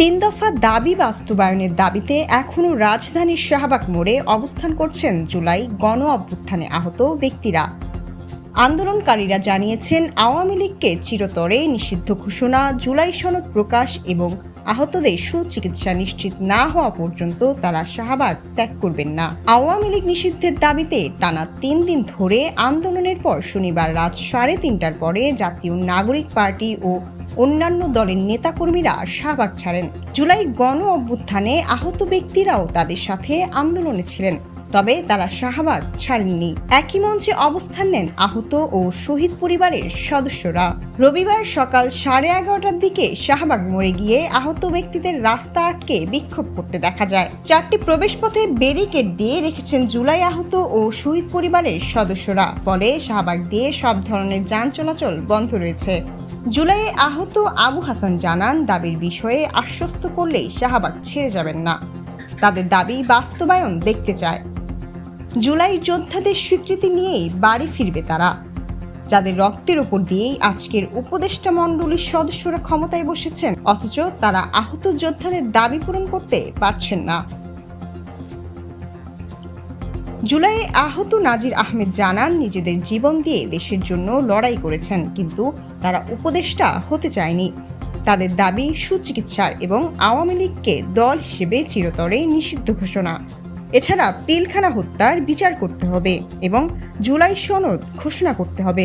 তিন দফা দাবি বাস্তবায়নের দাবিতে এখনও রাজধানীর শাহবাগ মোড়ে অবস্থান করছেন জুলাই গণ অভ্যুত্থানে আহত ব্যক্তিরা। আন্দোলনকারীরা জানিয়েছেন, আওয়ামী লীগকে চিরতরে নিষিদ্ধ ঘোষণা, জুলাই সনদ প্রকাশ এবং আহতদের সুচিকিৎসা নিশ্চিত না হওয়া পর্যন্ত তারা শাহবাগ ত্যাগ করবেন না। আওয়ামী লীগ নিষিদ্ধের দাবিতে টানা তিন দিন ধরে আন্দোলনের পর শনিবার রাত সাড়ে তিনটার পরে জাতীয় নাগরিক পার্টি ও অন্যান্য দলের নেতাকর্মীরা শাহবাগ ছাড়েন। জুলাই গণ অভ্যুত্থানে আহত ব্যক্তিরাও তাদের সাথে আন্দোলনে ছিলেন। তবে তারা শাহবাগ ছাড়েননি। একই মঞ্চে অবস্থান নেন আহত ও শহীদ পরিবারের সদস্যরা। রবিবার সকাল সাড়ে এগারোটার দিকে শাহবাগ মোড়ে গিয়ে আহত ব্যক্তিদের রাস্তা আটকে বিক্ষোভ করতে দেখা যায়। চারটি প্রবেশপথে ব্যারিকেড দিয়ে রেখেছেন জুলাই আহত ও শহীদ পরিবারের সদস্যরা। ফলে শাহবাগ দিয়ে সব ধরনের যান চলাচল বন্ধ রয়েছে। জুলাইয়ে আহত আবু হাসান জানান, দাবির বিষয়ে আশ্বস্ত করলেই শাহবাগ ছেড়ে যাবেন না। তাদের দাবি বাস্তবায়ন দেখতে চায়। জুলাই যোদ্ধাদের স্বীকৃতি নিয়েই বাড়ি ফিরবে তারা। যাদের রক্তের উপর দিয়েই আজকের উপদেষ্টা মণ্ডলীর সদস্যরা ক্ষমতায় বসেছেন, অথচ তারা আহত যোদ্ধাদের দাবি পূরণ করতে পারছেন না। জুলাইয়ে আহত নাজির আহমেদ জানান, নিজেদের জীবন দিয়ে দেশের জন্য লড়াই করেছেন, কিন্তু তারা উপদেষ্টা হতে চায়নি। তাদের দাবি সুচিকিৎসার এবং আওয়ামী লীগকে দল হিসেবে চিরতরে নিষিদ্ধ ঘোষণা। এছাড়া পিলখানা হত্যার বিচার করতে হবে এবং জুলাই সনদ ঘোষণা করতে হবে।